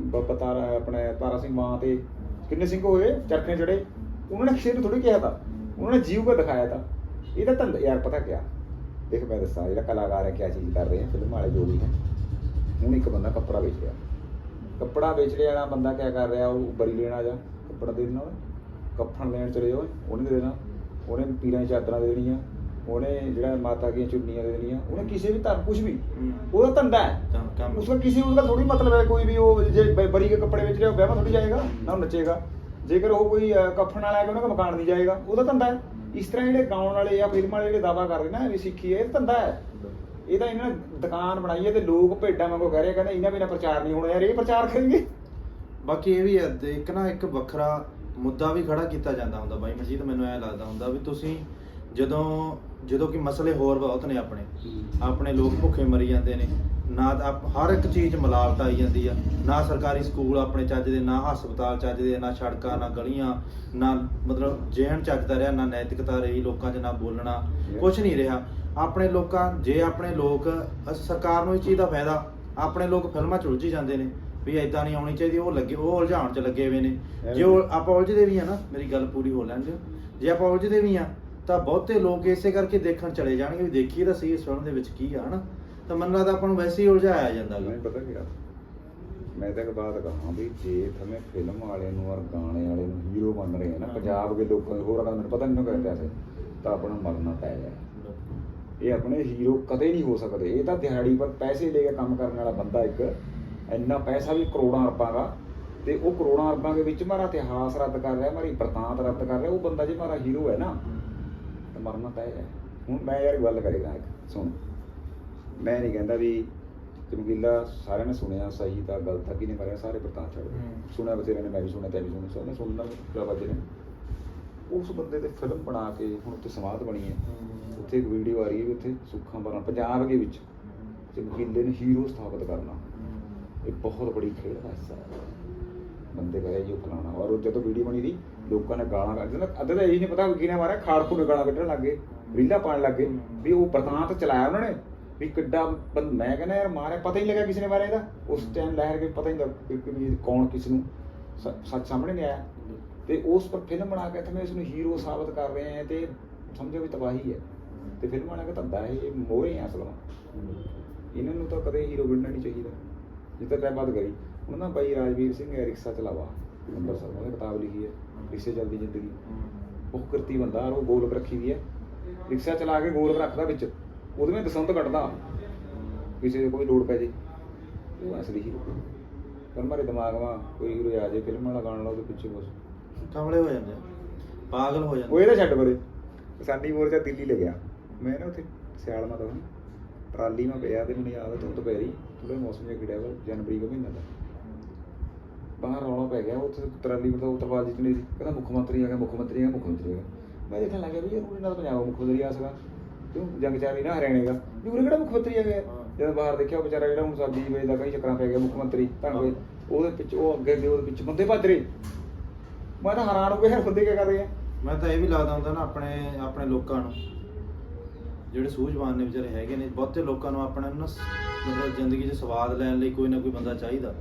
B: ਬਾਬਾ ਤਾਰਾ, ਆਪਣੇ ਤਾਰਾ ਸਿੰਘ ਮਾਂ ਤੇ ਕਿੰਨੇ ਸਿੰਘ ਹੋਏ? ਚਰਖੇ ਚੜੇ। ਉਹਨਾਂ ਨੇ ਕਿਸੇ ਨੂੰ ਥੋੜੀ ਕਿਹਾ ਤਾਂ। ਉਹਨਾਂ ਨੇ ਜੀਵ ਕੋ ਦਿਖਾਇਆ ਤਾਂ। ਇਹਦਾ ਧੰਦਾ, ਯਾਰ ਪਤਾ ਕਿਆ? ਦੇਖ ਮੈਂ ਦੱਸਾਂ, ਜਿਹੜਾ ਕਲਾਕਾਰ ਹੈ, ਕਿਆ ਚੀਜ਼ ਕਰ ਰਹੇ ਹੈ ਫਿਲਮ ਵਾਲੇ ਜੋ ਵੀ ਹੈ। ਹੁਣ ਇੱਕ ਬੰਦਾ ਕੱਪੜਾ ਵੇਚ ਰਿਹਾ। ਕੱਪੜਾ ਵੇਚਣੇ ਵਾਲਾ ਬੰਦਾ ਕਿਆ ਕਰ ਰਿਹਾ? ਉਹ ਬਰੀ ਲੈਣਾ ਜਾ, ਕੱਪੜਾ ਦੇ ਦੇਣਾ ਕੱਫਣ ਲੈਣ ਚਲੇ ਜਾਓ ਉਹਨੇ ਦੇ ਦੇਣਾ। ਉਹਨੇ ਪੀਰਾਂ ਦੀ ਚਾਦਰਾਂ ਦੇ ਦੇਣੀਆਂ ਉਹਨੇ ਜਿਹੜਾ ਮਾਤਾ ਦੀਆਂ ਚੁੰਨੀਆਂ ਦੇ ਦੇਣੀਆਂ ਉਹਨੇ ਕਿਸੇ ਵੀ ਧਰਮ ਕੁਝ ਵੀ। ਉਹਦਾ ਧੰਦਾ ਹੈ। ਉਸਦਾ ਕਿਸੇ ਉਹਦਾ ਥੋੜੀ ਮਤਲਬ ਹੈ ਕੋਈ ਵੀ ਉਹ ਜੇ ਬਰੀ ਕੱਪੜੇ ਵੇਚ ਰਿਹਾ ਉਹ ਵਿਆਹ ਥੋੜੀ ਜਾਏਗਾ ਨਾ ਨੱਚੇਗਾ। ਜੇਕਰ ਉਹ ਕੋਈ ਕਫਨ ਵਾਲਾ ਹੈ ਉਹਨਾਂ ਦਾ ਮਕਾਨ ਨਹੀਂ ਜਾਏਗਾ ਉਹਦਾ ਧੰਦਾ ਹੈ। ਇਸ ਤਰ੍ਹਾਂ ਜਿਹੜੇ ਗਾਉਣ ਵਾਲੇ ਜਾਂ ਫਿਲਮ ਵਾਲੇ ਜਿਹੜੇ ਦਾਵਾ ਕਰਦੇ ਨਾ ਇਹ ਸਿੱਖੀ ਹੈ ਇਹ ਧੰਦਾ ਹੈ। ਇਹ ਤਾਂ ਇਹਨਾਂ ਨੇ ਦੁਕਾਨ ਬਣਾਈ ਹੈ ਤੇ ਲੋਕ ਭੇਡਾਂ ਵਾਂਗੂ ਕਹਿ ਰਹੇ ਕਹਿੰਦੇ ਇਹਨਾਂ ਬਿਨਾ ਪ੍ਰਚਾਰ ਨਹੀਂ ਹੋਣਾ ਯਾਰ ਇਹ ਪ੍ਰਚਾਰ ਕਰਨਗੇ
A: ਬਾਕੀ ਇਹ ਵੀ ਹੈ ਇੱਕ ਨਾ ਇੱਕ ਵੱਖਰਾ ਮੁੱਦਾ ਵੀ ਖੜਾ ਕੀਤਾ ਜਾਂਦਾ ਹੁੰਦਾ ਬਾਈ ਮਜੀਦ ਮੈਨੂੰ ਐ ਲੱਗਦਾ ਹੁੰਦਾ ਵੀ ਤੁਸੀਂ ਜਦੋਂ ਜਦੋਂ ਕਿ ਮਸਲੇ ਹੋਰ ਬਹੁਤ ਨੇ ਆਪਣੇ। ਆਪਣੇ ਲੋਕ ਭੁੱਖੇ ਮਰੀ ਜਾਂਦੇ ਨੇ ਨਾ ਤਾਂ ਆਪ- ਹਰ ਇੱਕ ਚੀਜ਼ ਮਿਲਾਵਟ ਆਈ ਜਾਂਦੀ ਆ। ਨਾ ਸਰਕਾਰੀ ਸਕੂਲ ਆਪਣੇ ਚੱਜ ਦੇ ਨਾ ਹਸਪਤਾਲ ਚੱਜ ਦੇ ਨਾ ਸੜਕਾਂ ਨਾ ਗਲੀਆਂ ਨਾ ਮਤਲਬ ਜਹਿਣ ਚੱਜਦਾ ਰਿਹਾ ਨਾ ਨੈਤਿਕਤਾ ਰਹੀ ਲੋਕਾਂ 'ਚ ਨਾ ਬੋਲਣਾ। ਕੁਝ ਨਹੀਂ ਰਿਹਾ। ਆਪਣੇ ਲੋਕਾਂ ਜੇ ਆਪਣੇ ਲੋਕ ਸਰਕਾਰ ਨੂੰ ਇਸ ਚੀਜ਼ ਦਾ ਫਾਇਦਾ ਆਪਣੇ ਲੋਕ ਫਿਲਮਾਂ 'ਚ ਉਲਝੀ ਜਾਂਦੇ ਨੇ। ਵੀ ਐਦਾਂ ਨਹੀਂ ਆਉਣੀ ਚਾਹੀਦੀ ਉਹ ਲੱਗੇ ਉਹ ਉਲਝਾਉਣ 'ਚ ਲੱਗੇ ਹੋਏ ਨੇ। ਜੇ ਉਹ ਆਪਾਂ ਉਲਝਦੇ ਵੀ ਆ ਨਾ ਮੇਰੀ ਗੱਲ ਪੂਰੀ ਹੋ ਲੈਣ ਦਿਓ। ਜੇ ਆਪਾਂ ਉਲਝਦੇ ਵੀ ਆ ਤਾਂ ਬਹੁਤੇ ਲੋਕ ਇਸੇ ਕਰਕੇ ਦੇਖਣ ਚਲੇ ਜਾਣਗੇ ਵੀ ਦੇਖੀਏ ਤਾਂ ਸਹੀ ਇਸ ਫਿਲਮ ਦੇ ਵਿੱਚ ਕੀ ਆ ਹਨਾ? ਤਾਂ ਮੈਨੂੰ ਲੱਗਦਾ ਆਪਾਂ ਨੂੰ ਵੈਸੇ ਹੀ ਉਲਝਾਇਆ ਜਾਂਦਾ ਗਾ।
B: ਪਤਾ ਕੀ ਮੈਂ ਤਾਂ ਇੱਕ ਬਾਤ ਕਹਾਂ ਵੀ ਜੇ ਥਮੇ ਫਿਲਮ ਵਾਲੇ ਨੂੰ ਔਰ ਗਾਣੇ ਵਾਲੇ ਨੂੰ ਹੀਰੋ ਮੰਨ ਰਹੇ ਆ ਨਾ। ਪੰਜਾਬ ਦੇ ਲੋਕਾਂ ਦੇ ਹੋਰ ਅਗਰ ਮੈਨੂੰ ਪਤਾ ਨਹੀਂ ਕਹਿੰਦੇ ਐਸੇ ਤਾਂ ਆਪਣਾ ਮਰਨਾ ਪੈ ਜਾਏ ਇਹ ਆਪਣੇ ਹੀਰੋ ਕਦੇ ਨਹੀਂ ਹੋ ਸਕਦੇ ਇਹ ਤਾਂ ਦਿਹਾੜੀ ਪਰ ਪੈਸੇ ਲੈ ਕੇ ਕੰਮ ਕਰਨ ਵਾਲਾ ਬੰਦਾ ਇੱਕ ਇੰਨਾ ਪੈਸਾ ਵੀ ਕਰੋੜਾਂ ਅਰਬਾਂ ਦਾ ਤੇ ਉਹ ਕਰੋੜਾਂ ਅਰਬਾਂ ਦੇ ਵਿੱਚ ਮਾਰਾ ਇਤਿਹਾਸ ਰੱਦ ਕਰ ਰਿਹਾ ਮਾਰੀ ਬਰਤਾਂਤ ਰੱਦ ਕਰ ਰਿਹਾ ਉਹ ਬੰਦਾ ਜੇ ਮਾਰਾ ਹੀਰੋ ਹੈ ਨਾ ਤਾਂ ਮਰਨਾ ਤੈਅ ਹੈ। ਹੁਣ ਮੈਂ ਯਾਰ ਗੱਲ ਕਰੇਗਾ ਇੱਕ ਸੁਣ। ਮੈਂ ਨਹੀਂ ਕਹਿੰਦਾ ਵੀ ਚਮਕੀਲਾ ਸਾਰਿਆਂ ਨੇ ਸੁਣਿਆ ਸਹੀ ਤਾਂ ਗਲਤ ਆ ਕਿਨੇ ਮਾਰਿਆ? ਸਾਰੇ ਪ੍ਰਤਾਪ ਛੱਡ। ਸੁਣਿਆ ਬਤੇਰੇ ਨੇ ਮੈਂ ਵੀ ਸੁਣਿਆ ਤੈਂ ਵੀ ਸੁਣਿਆ ਸਭ ਨੇ ਸੁਣਨਾ ਵਜੇ ਨੇ ਉਸ ਬੰਦੇ ਤੇ ਫਿਲਮ ਬਣਾ ਕੇ ਹੁਣ ਉੱਤੇ ਸਮਾਧ ਬਣੀ ਹੈ। ਉੱਥੇ ਇੱਕ ਵੀਡੀਓ ਆ ਰਹੀ ਹੈ ਵੀ ਉੱਥੇ ਸੁੱਖਾਂ ਬਣਾ ਪੰਜਾਬ ਦੇ ਵਿੱਚ ਚਮਕੀਲੇ ਨੂੰ ਹੀਰੋ ਸਥਾਪਿਤ ਕਰਨਾ। ਇਹ ਬਹੁਤ ਬੜੀ ਖੇਡ ਦਾ ਹਿੱਸਾ ਹੈ ਬੰਦੇ ਕਹੇ ਜੀ ਫਲਾਣਾ ਔਰ ਉਹ ਜਦੋਂ ਵੀਡੀਓ ਬਣੀ ਦੀ ਲੋਕਾਂ ਨੇ ਗਾਲਾਂ ਕੱਢ ਦਿੰਦਾ ਅੱਧੇ ਤਾਂ ਇਹ ਨਹੀਂ ਪਤਾ ਕਿਹਨੇ ਮਾਰਿਆ ਖਾੜਕੂ ਨੇ ਗਾਲਾਂ ਕੱਢਣ ਲੱਗੇ ਰੀਲਾਂ ਪਾਣ ਲੱਗੇ ਵੀ ਉਹ ਬਰਤਾਂਤ ਚਲਾਇਆ ਉਹਨਾਂ ਨੇ ਵੀ ਕਿੱਡਾ ਮੈਂ ਕਹਿੰਦਾ ਯਾਰ ਮਾਰਿਆ ਪਤਾ ਹੀ ਲੱਗਾ ਕਿਸੇ ਨੇ ਮਾਰਿਆ ਇਹਦਾ। ਉਸ ਟਾਈਮ ਲਹਿਰ ਕੇ ਪਤਾ ਹੀ ਨਹੀਂ ਲੱਗਾ ਕਿ- ਕਿ ਕੌਣ ਕਿਸ ਨੂੰ ਸੱਚ ਸਾਹਮਣੇ ਨਹੀਂ ਆਇਆ। ਤੇ ਉਸ ਪਰ ਫਿਲਮ ਬਣਾ ਕੇ ਤੇ ਇਸ ਨੂੰ ਹੀਰੋ ਸਾਬਤ ਕਰ ਰਹੇ ਆ ਤੇ ਸਮਝੋ ਵੀ ਤਬਾਹੀ ਹੈ। ਤੇ ਫਿਲਮ ਵਾਲਾ ਦਾ ਧੰਦਾ ਇਹ ਮੋਹਰੇ ਆ ਅਸਲ ਇਹਨਾਂ ਨੂੰ ਤਾਂ ਕਦੇ ਹੀਰੋ ਬਣਨਾ ਨਹੀਂ ਚਾਹੀਦਾ। ਜਿੱਦਾਂ ਟਾਈਮ ਬਾਅਦ ਕਰੀ ਉਹਨਾਂ ਦਾ ਬਾਈ ਰਾਜਵੀਰ ਸਿੰਘ ਹੈ ਰਿਕਸ਼ਾ ਚਲਾਵਾ ਅੰਮ੍ਰਿਤਸਰ ਉਹਨੇ ਕਿਤਾਬ ਲਿਖੀ ਹੈ ਰਿਕਸ਼ੇ ਚੱਲਦੀ ਜ਼ਿੰਦਗੀ। ਉਹ ਕਿਰਤੀ ਬੰਦਾ ਉਹ ਗੋਲਕ ਰੱਖੀ ਵੀ ਹੈ ਰਿਕਸ਼ਾ ਚਲਾ ਕੇ ਗੋਲਕ ਰੱਖਦਾ ਵਿੱਚ ਉਹਦੇ ਵਿੱਚ ਦਸੰਤ ਕੱਢਦਾ। ਕਿਸੇ ਦੇ ਕੋਈ ਲੋੜ ਪੈ ਜੇ ਉਹ ਅਸਲੀ ਹੀਰੋ ਪਰ ਮਾਰੇ ਦਿਮਾਗ ਮਾ ਕੋਈ ਹੀਰੋ ਆ ਜੇ ਫਿਲਮ ਵਾਲਾ ਗਾਣਾ ਲਾ ਉਹਦੇ ਪਿੱਛੇ ਬਸ
A: ਕਮਲੇ ਹੋ ਜਾਂਦੇ ਆ। ਪਾਗਲ ਹੋ ਜਾਂਦੇ
B: ਉਹ ਇਹਦਾ ਛੱਡ ਪਰੇ ਕਿਸਾਨੀ ਮੋਰਚਾ ਦਿੱਲੀ ਲੱਗਿਆ ਮੈਂ ਨਾ ਉੱਥੇ ਸਿਆਲ ਮਾ ਤਾਂ ਟਰਾਲੀ ਮਾ ਪਿਆ ਤੇ ਮੈਨੂੰ ਯਾਦ ਹੈ ਧੁੰਦ ਪੈ ਥੋੜਾ ਮੌਸਮ ਜਿਹਾ ਖਿੜਿਆ ਵਾ ਜਨਵਰੀ ਦਾ ਮਹੀਨਾ ਦਾ। ਬਾਹਰ ਰੌਲਾ ਪੈ ਗਿਆ ਉੱਥੇ ਟਰਾਲੀ ਮਾ ਤਾਂ ਉਤਰਵਾਲ ਜਿੱਤਨੇ ਸੀ। ਕਹਿੰਦਾ ਮੁੱਖ ਮੰਤਰੀ ਆ ਗਿਆ ਮੁੱਖ ਮੰਤਰੀ ਆ ਮੁੱਖ ਮੰਤਰੀ ਆ ਮੈਂ ਦੇਖਣ ਲੱਗਿਆ ਵੀ ਉਹਦੇ ਨਾਲ ਪੰਜਾਬ ਮੁੱਖ ਮੰਤਰੀ ਆ ਸਕਦਾ। ਕਿਉਂ? ਜੰਗ ਚਾਰੀ ਨਾ ਹਰਿਆਣੇ ਦਾ। ਵੀ ਉਹਨੇ ਕਿਹੜਾ ਮੁੱਖ ਮੰਤਰੀ ਆ ਗਿਆ। ਜਦੋਂ ਬਾਹਰ ਦੇਖਿਆ ਉਹ ਵਿਚਾਰਾ ਜਿਹੜਾ ਹੁਣ ਸਾਡੀ ਵੇਚ ਦਾ ਕਈ ਚੱਕਰਾਂ ਪੈ ਗਿਆ ਮੁੱਖ ਮੰਤਰੀ ਤਾਂ ਹੋਏ। ਉਹਦੇ ਪਿੱਛੇ ਉਹ ਅੱਗੇ ਦੇ ਉਹਦੇ ਪਿੱਛੇ ਬੰਦੇ ਭੱਜ ਰਹੇ। ਮੈਂ ਤਾਂ ਹੈਰਾਨ ਹੋ ਗਿਆ ਬੰਦੇ ਕੀ ਕਰ ਰਹੇ ਆ?
A: ਮੈਂ ਤਾਂ ਇਹ ਵੀ ਲੱਗਦਾ ਹੁੰਦਾ ਨਾ ਆਪਣੇ ਆਪਣੇ ਲੋਕਾਂ ਨੂੰ। ਜਿਹੜੇ ਸੂਝਵਾਨ ਨੇ ਵਿਚਾਰੇ ਹੈਗੇ ਨੇ ਬਹੁਤੇ ਲੋਕਾਂ ਨੂੰ ਆਪਣਾ ਨਾ ਮਤਲਬ ਜ਼ਿੰਦਗੀ 'ਚ ਸਵਾਦ ਲੈਣ ਲਈ ਕੋਈ ਨਾ ਕੋਈ ਬੰਦਾ ਚਾਹੀਦਾ।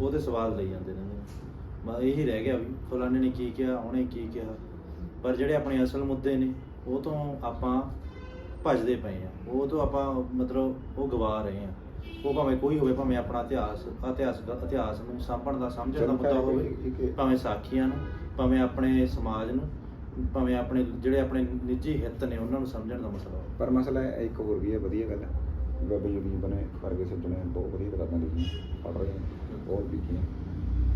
A: ਉਹ ਤੇ ਸਵਾਦ ਲਈ ਜਾਂਦੇ ਨੇ। ਬਸ ਇਹੀ ਰਹਿ ਗਿਆ ਵੀ ਫਲਾਣੇ ਨੇ ਕੀ ਕਿਹਾ ਉਹਨੇ ਕੀ ਕਿਹਾ। ਪਰ ਜਿਹੜੇ ਆਪਣੇ ਅਸਲ ਮੁੱਦੇ ਨੇ ਉਹ ਤੋਂ ਆਪਾਂ ਭੱਜਦੇ ਪਏ ਆ ਉਹ ਤੋਂ ਆਪਾਂ ਮਤਲਬ ਉਹ ਗਵਾ ਰਹੇ ਆ ਉਹ ਭਾਵੇਂ ਕੋਈ ਹੋਵੇ ਭਾਵੇਂ ਆਪਣਾ ਇਤਿਹਾਸ ਇਤਿਹਾਸ ਇਤਿਹਾਸ ਨੂੰ ਸਾਂਭਣ ਦਾ ਸਮਝਣ ਦਾ ਮੁੱਦਾ ਹੋਵੇ। ਭਾਵੇਂ ਸਾਖੀਆਂ ਨੂੰ ਭਾਵੇਂ ਆਪਣੇ ਸਮਾਜ ਨੂੰ ਭਾਵੇਂ ਆਪਣੇ ਜਿਹੜੇ ਆਪਣੇ ਨਿੱਜੀ ਹਿੱਤ ਨੇ ਉਹਨਾਂ ਨੂੰ ਸਮਝਣ ਦਾ ਮਸਲਾ
B: ਪਰ ਮਸਲਾ ਇਹ ਇੱਕ ਹੋਰ ਵੀ ਹੈ ਵਧੀਆ ਗੱਲ ਹੈ। ਬਾਬਾ ਜੀ ਬਣੇ ਵਰਗੇ ਸੱਜਣੇ ਬਹੁਤ ਵਧੀਆ ਕਿਤਾਬਾਂ ਲਿਖੀਆਂ ਪੜ੍ਹ ਰਹੇ ਨੇ ਬਹੁਤ ਲਿਖੀਆਂ।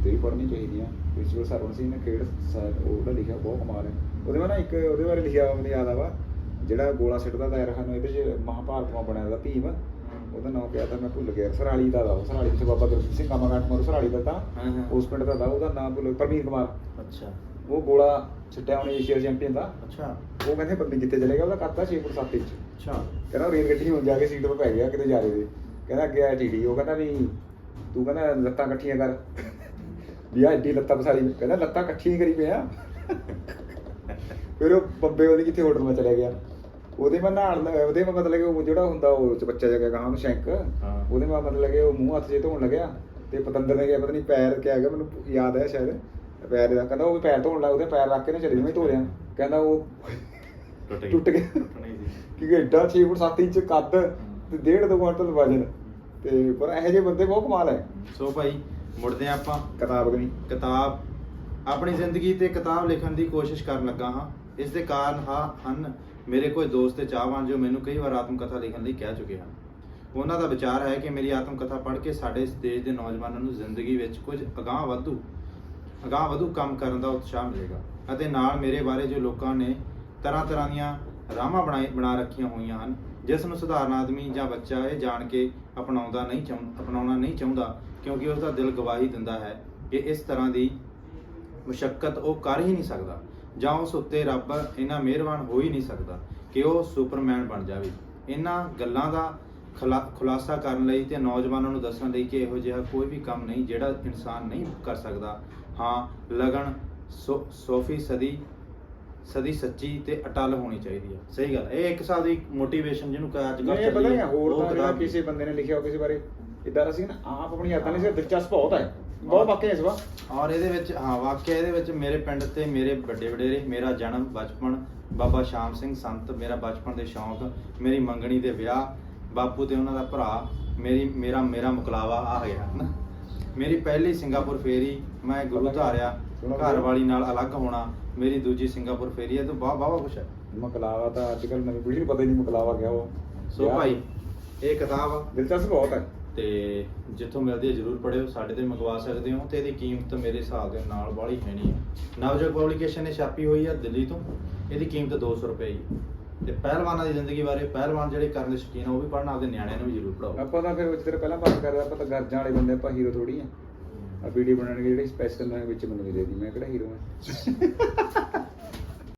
B: ਤੇ ਵੀ ਪੜ੍ਹਨੀ ਚਾਹੀਦੀਆਂ ਪ੍ਰਿੰਸੀਪਲ ਸਰਵਨ ਸਿੰਘ ਨੇ ਖੇਡ ਸਾਹਿਬ ਉਹ ਜਿਹੜਾ ਲਿਖਿਆ ਬਹੁਤ ਕਮਾਲ ਹੈ। ਉਹਦੇ ਬਾਰੇ ਨਾ ਇੱਕ ਉਹਦੇ ਬਾਰੇ ਲਿਖਿਆ ਮੈਨੂੰ ਯਾਦ ਆਵਾ ਜਿਹੜਾ ਗੋਲਾ ਸਿੱਟਦਾ ਦਾਇਰਾ ਹਨ ਇਹਦੇ ਚ ਮਹਾਭਾਰਤ ਮਾ ਬਣਿਆ ਦਾ ਭੀਮ। ਉਹਦਾ ਨਾਮ ਕਿਹਾ ਤਾਂ ਮੈਂ ਭੁੱਲ ਗਿਆ। ਸਰਾਲੀ ਦਾ ਦਾ ਸਰਾਲੀ ਵਿੱਚ ਬਾਬਾ ਗੁਰਜੀਤ ਸਿੰਘ ਕਾਮਾਗਾਟ ਮਰੂ ਸਰਾਲੀ ਦਾ ਤਾਂ
A: ਹਾਂ, ਹਾਂ।
B: ਉਸ ਪਿੰਡ ਦਾ ਦਾ ਉਹਦਾ ਨਾਮ ਭੁੱਲ ਪ੍ਰਵੀਨ ਕੁਮਾਰ।
A: ਅੱਛਾ।
B: ਉਹ ਗੋਲਾ ਸਿੱਟਿਆ ਉਹਨੇ ਏਸ਼ੀਆ ਚੈਂਪੀਅਨ ਦਾ।
A: ਅੱਛਾ।
B: ਉਹ ਕਹਿੰਦੇ ਬੰਦੇ ਕਿੱਥੇ ਚਲੇ ਗਿਆ ਉਹਦਾ ਕਰਤਾ 6 ਫੁੱਟ 7 ਇੰਚ।
A: ਅੱਛਾ।
B: ਕਹਿੰਦਾ ਰੇਲ ਗੱਡੀ ਹੁਣ ਜਾ ਕੇ ਸੀਟ 'ਤੇ ਪੈ ਗਿਆ ਕਿਤੇ ਜਾ ਰਹੇ ਦੇ ਕਹਿੰਦਾ ਗਿਆ ਟੀਡੀ ਉਹ ਕਹਿੰਦਾ ਵੀ ਤੂੰ ਕਹਿੰਦਾ ਲੱਤਾਂ ਇਕੱਠੀਆਂ ਕਰ। ਵੀ ਆ ਐਡੀ ਲੱਤਾਂ ਪਸਾਰੀ ਕਹਿੰਦਾ ਲੱਤਾਂ ਇਕੱਠੀਆਂ ਕਰੀ ਪਿਆ ਫਿਰ ਉਹ ਬੰਬੇ ਉਹਦੀ ਕਿੱਥੇ ਹੋਟਲ ਮੈਂ ਚਲੇ ਗਿਆ। ਉਹਦੇ ਮੈਂ ਨਾਲ ਉਹਦੇ ਮੈਂ ਮਤਲਬ ਕਿ ਉਹ ਜਿਹੜਾ ਹੁੰਦਾ ਉਹ ਚ ਬੱਚਾ ਜਗਾ ਕਹਾਂ ਉਹਨੂੰ ਸ਼ੈਂਕ।
A: ਹਾਂ।
B: ਉਹਦੇ ਮੈਂ ਮਤਲਬ ਕਿ ਉਹ ਮੂੰਹ ਹੱਥ ਜੇ ਧੋਣ ਲੱਗਿਆ ਤੇ ਪਤੰਦਰ ਨੇ ਕਿਹਾ ਪਤਾ ਨਹੀਂ ਪੈਰ ਕਿਆ ਹੈਗਾ ਮੈਨੂੰ ਯਾਦ ਹੈ ਸ਼ਾਇਦ। ਪੈਰ ਦਾ ਕਹਿੰਦਾ ਉਹ ਵੀ ਪੈਰ ਧੋਣ ਲੱਗ ਉਹਦੇ ਪੈਰ ਰੱਖ ਕੇ ਨਾ ਚਲੇ ਜਿਵੇਂ ਧੋ ਰਿਆ ਕਹਿੰਦਾ ਉਹ
A: ਟੁੱਟ
B: ਟੁੱਟ ਗਿਆ।
A: ਸੀ।
B: ਕਿਉਂਕਿ ਐਡਾ 6 ਫੁੱਟ 7 ਇੰਚ ਕੱਦ ਤੇ ਡੇਢ ਦੋ ਕੁਆਂਟਲ ਵਜਨ। ਤੇ ਪਰ ਇਹੋ ਜਿਹੇ ਬੰਦੇ ਬਹੁਤ ਕਮਾਲ ਹੈ।
A: ਸੋ ਭਾਈ ਮੁੜਦੇ ਹਾਂ ਆਪਾਂ।
B: ਕਿਤਾਬ ਕਨੀ
A: ਕਿਤਾਬ ਆਪਣੀ ਜ਼ਿੰਦਗੀ ਤੇ ਕਿਤਾਬ ਲਿਖਣ ਦੀ ਕੋਸ਼ਿਸ਼ ਕਰਨ ਲੱਗਾ ਹਾਂ। ਇਸ ਦੇ ਕਾਰਨ ਹਾਂ ਹਨ ਮੇਰੇ ਕੋਈ ਦੋਸਤ ਤੇ ਚਾਹਵਾਨ ਜੋ ਮੈਨੂੰ ਕਈ ਵਾਰ ਆਤਮ ਕਥਾ ਲਿਖਣ ਲਈ ਕਹਿ ਚੁੱਕੇ ਹਨ। ਉਹਨਾਂ ਦਾ ਵਿਚਾਰ ਹੈ ਕਿ ਮੇਰੀ ਆਤਮ ਕਥਾ ਪੜ੍ਹ ਕੇ ਸਾਡੇ ਇਸ ਦੇਸ਼ ਦੇ ਨੌਜਵਾਨਾਂ ਨੂੰ ਜ਼ਿੰਦਗੀ ਵਿੱਚ ਕੁਝ ਅਗਾਂਹ ਵਧੂ। ਅਗਾਂਹ ਵਧੂ ਕੰਮ ਕਰਨ ਦਾ ਉਤਸ਼ਾਹ ਮਿਲੇਗਾ ਅਤੇ ਨਾਲ ਮੇਰੇ ਬਾਰੇ ਜੋ ਲੋਕਾਂ ਨੇ ਤਰ੍ਹਾਂ ਤਰ੍ਹਾਂ ਦੀਆਂ ਰਾਹਾਂ ਬਣਾਈ, ਬਣਾ ਰੱਖੀਆਂ ਹੋਈਆਂ ਹਨ, ਜਿਸ ਨੂੰ ਸਧਾਰਨ ਆਦਮੀ ਜਾਂ ਬੱਚਾ ਇਹ ਜਾਣ ਕੇ ਅਪਣਾਉਂਦਾ ਨਹੀਂ ਚਾਹੁੰਦਾ ਅਪਣਾਉਣਾ ਨਹੀਂ ਚਾਹੁੰਦਾ, ਕਿਉਂਕਿ ਉਸ ਦਾ ਦਿਲ ਗਵਾਹੀ ਦਿੰਦਾ ਹੈ ਕਿ ਇਸ ਤਰ੍ਹਾਂ ਦੀ ਮੁਸ਼ਕਲ ਉਹ ਕਰ ਹੀ ਨਹੀਂ ਸਕਦਾ, ਜਾਂ ਉਸ ਉੱਤੇ ਰੱਬ ਇੰਨਾ ਮਿਹਰਬਾਨ ਹੋ ਹੀ ਨਹੀਂ ਸਕਦਾ ਕਿ ਉਹ ਸੁਪਰਮੈਨ ਬਣ ਜਾਵੇ। ਇਹਨਾਂ ਗੱਲਾਂ ਦਾ ਖੁਲਾ- ਖੁਲਾਸਾ ਕਰਨ ਲਈ ਤੇ ਨੌਜਵਾਨਾਂ ਨੂੰ ਦੱਸਣ ਲਈ ਕਿ ਇਹੋ ਜਿਹਾ ਕੋਈ ਵੀ ਕੰਮ ਨਹੀਂ ਜਿਹੜਾ ਇਨਸਾਨ ਨਹੀਂ ਕਰ ਸਕਦਾ ਹਾਂ ਲਗਨ ਸੋਫੀ ਸਦੀ ਸਦੀ ਸੱਚੀ ਤੇ ਅਟਲ ਹੋਣੀ ਚਾਹੀਦੀ ਹੈ ਸਹੀ ਗੱਲ। ਇਹ ਇੱਕ ਹਿਸਾਬ ਦੀ ਮੋਟੀਵੇਸ਼ਨ ਜਿਹਨੂੰ ਕਹਾ ਅੱਜ ਕੱਲ੍ਹ
B: ਨਹੀਂ ਪਤਾ
A: ਚੱਲੀ
B: ਹੈ
A: ਹੈ,
B: ਹੋਰ ਤਾਂ ਜਿਹੜਾ ਕਿਸੇ ਬੰਦੇ ਨੇ ਲਿਖਿਆ ਹੋ ਕਿਸੇ ਬਾਰੇ ਇਦਾਂ ਅਸੀਂ ਨਾ ਆਪ ਆਪਣੀ ਯਾਦਾਂ ਨਹੀਂ ਸੀ ਦਿਲਚਸਪ ਬਹੁਤ ਹੈ ਬਹੁਤ ਵਾਕਿਆ ਇਸ ਵਾ
A: ਔਰ ਇਹਦੇ ਵਿੱਚ ਹਾਂ ਵਾਕਿਆ ਇਹਦੇ ਵਿੱਚ ਮੇਰੇ ਪਿੰਡ ਤੇ ਮੇਰੇ ਵੱਡੇ ਵਡੇਰੇ ਮੇਰਾ ਜਨਮ ਬਚਪਨ ਬਾਬਾ ਸ਼ਾਮ ਸਿੰਘ ਸੰਤ ਮੇਰਾ ਬਚਪਨ ਦੇ ਸ਼ੌਂਕ ਮੇਰੀ ਮੰਗਣੀ ਦੇ ਵਿਆਹ ਬਾਪੂ ਤੇ ਉਹਨਾਂ ਦਾ ਭਰਾ ਮੇਰੀ ਮੇਰਾ ਮੇਰਾ ਮੁਕਲਾਵਾ ਆ ਗਿਆ। ਹਨਾ ਮੇਰੀ ਪਹਿਲੀ ਸਿੰਗਾਪੁਰ ਫੇਰੀ ਮੈਂ ਗੁਰੂ ਧਾਰਿਆ ਘਰ ਵਾਲੀ ਨਾਲ ਅਲੱਗ ਹੋਣਾ ਮੇਰੀ ਦੂਜੀ ਸਿੰਗਾਪੁਰ ਫੇਰੀ ਹੈ ਤਾਂ ਵਾਹ ਵਾਹ ਕੁਛ ਹੈ?
B: ਮਕਲਾਵਾ ਤਾਂ ਅੱਜ ਕੱਲ ਨਵੀਂ ਪੀੜ੍ਹੀ ਨੂੰ ਪਤਾ ਹੀ ਨਹੀਂ ਮਕਲਾਵਾ ਗਿਆ ਉਹ।
A: ਸੋ ਭਾਈ ਇਹ ਕਿਤਾਬ
B: ਦਿਲਚਸਪ ਬਹੁਤ ਹੈ।
A: ਤੇ ਜਿੱਥੋਂ ਮਿਲਦੀ ਹੈ ਜਰੂਰ ਪੜਿਓ ਸਾਡੇ ਤੇ ਮੰਗਵਾ ਸਕਦੇ ਹੋ ਤੇ ਇਹਦੀ ਕੀਮਤ ਮੇਰੇ ਹਿਸਾਬ ਦੇ ਨਾਲ ਬਾਹਲੀ ਹੈ ਨਹੀਂ। ਨਵਜੋਤ ਪਬਲੀਕੇਸ਼ਨ ਨੇ ਛਾਪੀ ਹੋਈ ਹੈ ਦਿੱਲੀ ਤੋਂ ਇਹਦੀ ਕੀਮਤ 200 ਰੁਪਏ ਹੀ। ਤੇ ਪਹਿਲਵਾਨਾਂ ਦੀ ਜ਼ਿੰਦਗੀ ਬਾਰੇ ਪਹਿਲਵਾਨ ਜਿਹੜੇ ਕਰਨ ਦੇ ਸ਼ੌਕੀਨ ਆ ਉਹ ਵੀ ਪੜ੍ਹਨ ਆਪਦੇ ਨਿਆਣਿਆਂ ਨੂੰ ਵੀ ਜ਼ਰੂਰ ਪੜਾਓ
B: ਆਪਾਂ ਤਾਂ ਫਿਰ ਵਿੱਚ ਤੇਰੇ ਪਹਿਲਾਂ ਬਾਤ ਕਰਦਾ ਆਪਾਂ ਤਾਂ ਗਰਜਾਂ ਵਾਲੇ ਬੰਦੇ ਆਪਾਂ ਹੀਰੋ ਥੋੜੀ ਆ। ਆ ਵੀਡੀਓ ਬਣਾਉਣਗੇ ਜਿਹੜੇ ਸਪੈਸ਼ਲ ਨੇ ਵਿੱਚ ਮੈਨੂੰ ਦੇ ਦੀ ਮੈਂ ਕਿਹੜਾ ਹੀਰੋ ਆ?